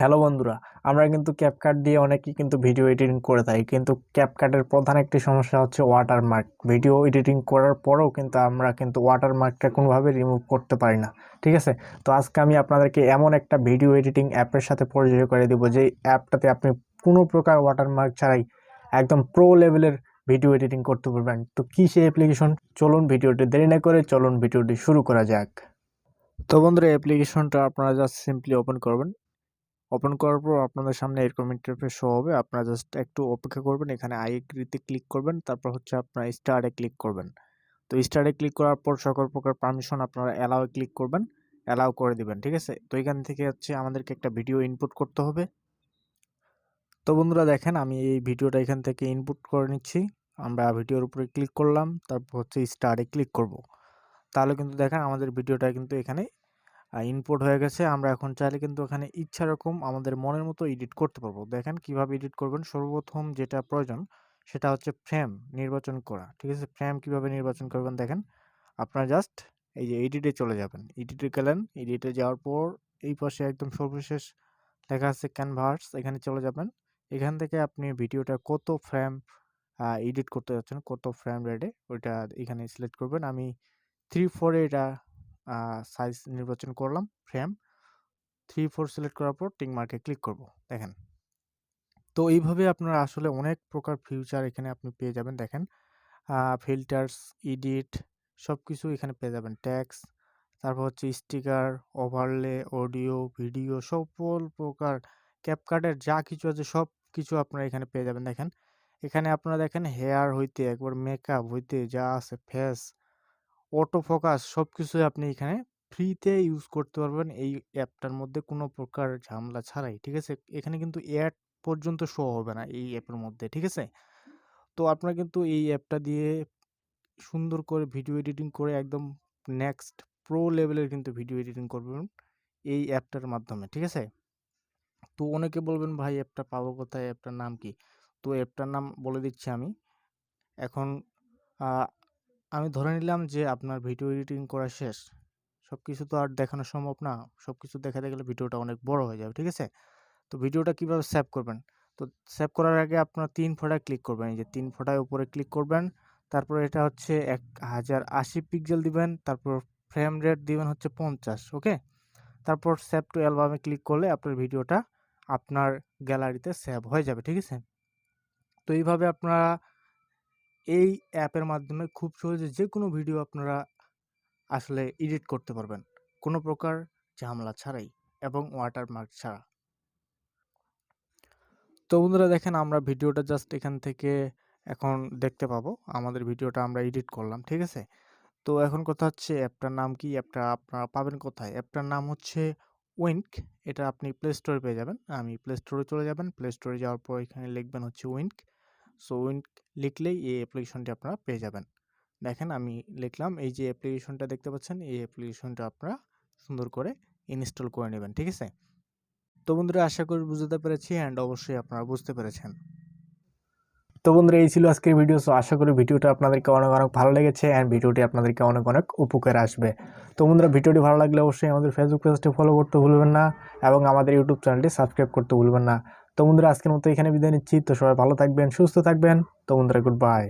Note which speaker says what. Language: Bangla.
Speaker 1: হ্যালো বন্ধুরা, আমরা কিন্তু ক্যাপকাট দিয়ে অনেকেই কিন্তু ভিডিও এডিটিং করে থাকি। কিন্তু ক্যাপকাটের প্রধান একটি সমস্যা হচ্ছে ওয়াটারমার্ক ভিডিও এডিটিং করার পরেও কিন্তু আমরা কিন্তু ওয়াটারমার্কটা কোনোভাবে রিমুভ করতে পারি না, ঠিক আছে? তো আজকে আমি আপনাদেরকে এমন একটা ভিডিও এডিটিং অ্যাপের সাথে পরিচয় করে দেবো যে অ্যাপটাতে আপনি কোনো প্রকার ওয়াটারমার্ক ছাড়াই একদম প্রো লেভেলের ভিডিও এডিটিং করতে পারবেন। তো কী সেই অ্যাপ্লিকেশন চলুন ভিডিওটি দেরি না করে চলুন ভিডিওটি শুরু করা যাক। তো বন্ধুরা অ্যাপ্লিকেশনটা আপনারা জাস্ট সিম্পলি ওপেন করবেন। ওপেন করার পর আপনাদের সামনে এরকম ইন্টারফেস শো হবে। আপনারা জাস্ট একটু অপেক্ষা করবেন, এখানে আই এগ্রিতে ক্লিক করবেন, তারপর হচ্ছে আপনারা স্টারে ক্লিক করবেন। তো স্টারে ক্লিক করার পর সকল প্রকার পারমিশন আপনারা অ্যালাও ক্লিক করবেন অ্যালাউ করে দিবেন, ঠিক আছে? তো এখান থেকে হচ্ছে আমাদেরকে একটা ভিডিও ইনপুট করতে হবে। তো বন্ধুরা দেখেন, আমি এই ভিডিওটা এখান থেকে ইনপুট করে নিচ্ছি। আমরা ভিডিওর উপরে ক্লিক করলাম, তারপর হচ্ছে স্টারে ক্লিক করব। তাহলে কিন্তু দেখেন, আমাদের ভিডিওটা কিন্তু এখানে ইনপুট হয়ে গেছে, আমরা এখন চাইলে কিন্তু এখানে ইচ্ছা রকম আমাদের মনের মতো এডিট করতে পারব। দেখেন কীভাবে এডিট করবেন? সর্বপ্রথম যেটা প্রয়োজন, সেটা হচ্ছে ফ্রেম নির্বাচন করা। ঠিক আছে? ফ্রেম কীভাবে নির্বাচন করবেন দেখেন? আপনারা জাস্ট এই যে এডিটে চলে যাবেন। এডিটে গেলেন এডিটে যাওয়ার পর এই পাশে একদম সর্বশেষ লেখা আছে ক্যানভাস এখানে চলে যাবেন। এখান থেকে আপনি ভিডিওটা কত ফ্রেম এডিট করতে যাচ্ছেন, কত ফ্রেম রেডে ওইটা এখানে সিলেক্ট করবেন। আমি থ্রি ফোরে এটা সাইজ নির্বাচন করলাম ফ্রেম থ্রি ফোর সিলেক্ট করার পর টিক মার্কে ক্লিক করব, দেখেন। তো এইভাবে আপনারা আসলে অনেক প্রকার ফিউচার এখানে আপনি পেয়ে যাবেন, দেখেন। ফিল্টার্স ইডিট সব কিছু এখানে পেয়ে যাবেন ট্যাক্স তারপর হচ্ছে স্টিকার ওভারলে অডিও ভিডিও সকল প্রকার ক্যাপকার্টের যা কিছু আছে সব কিছু আপনারা এখানে পেয়ে যাবেন, দেখেন। এখানে আপনারা দেখেন হেয়ার হইতে, একবার মেকআপ হইতে যা আছে ফেস অটো ফোকাস সব কিছুই আপনি এখানে ফ্রিতে ইউজ করতে পারবেন। এই অ্যাপটার মধ্যে কোনো প্রকার ঝামেলা ছাড়াই, ঠিক আছে? এখানে কিন্তু অ্যাড পর্যন্ত শো হবে না এই অ্যাপের মধ্যে, ঠিক আছে? তো আপনারা কিন্তু এই অ্যাপটা দিয়ে সুন্দর করে ভিডিও এডিটিং করে একদম নেক্সট প্রো লেভেলের কিন্তু ভিডিও এডিটিং করবেন এই অ্যাপটার মাধ্যমে, ঠিক আছে? তো অনেকে বলবেন, ভাই, অ্যাপটা পাবো কোথায়? অ্যাপটার নাম কি? তো অ্যাপটার নাম বলে দিচ্ছি আমি। এখন আমি ধরে নিলাম যে আপনার ভিডিও এডিটিং করা শেষ। সব কিছু তো আর দেখানো সম্ভব না। সব কিছু দেখাতে গেলে ভিডিওটা অনেক বড় হয়ে যাবে, ঠিক আছে? তো ভিডিওটা কীভাবে সেভ করবেন? তো সেভ করার আগে আপনার তিন ফোটায় ক্লিক করবেন। এই যে তিন ফোটায় উপরে ক্লিক করবেন। তারপর এটা হচ্ছে এক হাজার আশি পিক্সেল দিবেন। তারপর ফ্রেম রেট দিবেন হচ্ছে পঞ্চাশ ওকে তারপর সেভ টু অ্যালবামে ক্লিক করলে আপনার ভিডিওটা আপনার গ্যালারিতে সেভ হয়ে যাবে, ঠিক আছে? তো এইভাবে আপনারা এই অ্যাপের মাধ্যমে খুব সহজে যে কোনো ভিডিও আপনারা আসলে এডিট করতে পারবেন। কোনো প্রকার ঝামেলা ছাড়াই এবং ওয়াটারমার্ক ছাড়া। তো বন্ধুরা দেখেন আমরা ভিডিওটা জাস্ট এখান থেকে এখন দেখতে পাবো। আমাদের ভিডিওটা আমরা এডিট করলাম, ঠিক আছে? তো এখন কথা হচ্ছে অ্যাপটার নাম কি? অ্যাপটা আপনারা পাবেন কোথায়? অ্যাপটার নাম হচ্ছে উইঙ্ক এটা আপনি প্লে স্টোরে পেয়ে যাবেন। আমি প্লে স্টোরে চলে যাবেন। প্লে স্টোরে যাওয়ার পর এখানে লিখবেন হচ্ছে উইঙ্ক সো উইঙ্ক লিখলেই এই অ্যাপ্লিকেশনটি আপনারা পেয়ে যাবেন। দেখেন আমি লিখলাম, এই যে অ্যাপ্লিকেশনটা দেখতে পাচ্ছেন, এই অ্যাপ্লিকেশনটা আপনারা সুন্দর করে ইনস্টল করে নেবেন, ঠিক আছে? তো বন্ধুরা, আশা করি বুঝতে পেরেছি অ্যান্ড অবশ্যই আপনারা বুঝতে পেরেছেন। তো বন্ধুরা, এই ছিল আজকের ভিডিও সো আশা করি ভিডিওটা আপনাদেরকে অনেক অনেক ভালো লেগেছে অ্যান্ড ভিডিওটি আপনাদেরকে অনেক অনেক উপকার আসবে। তো বন্ধুরা ভিডিওটি ভালো লাগলে অবশ্যই আমাদের ফেসবুক পেজটি ফলো করতে ভুলবেন না এবং আমাদের ইউটিউব চ্যানেলটি সাবস্ক্রাইব করতে ভুলবেন না। তো বন্ধুরা, আজকের মতো এখানে বিদায় নিচ্ছি। তো সবাই ভালো থাকবেন, সুস্থ থাকবেন। তো বন্ধুরা গুড বাই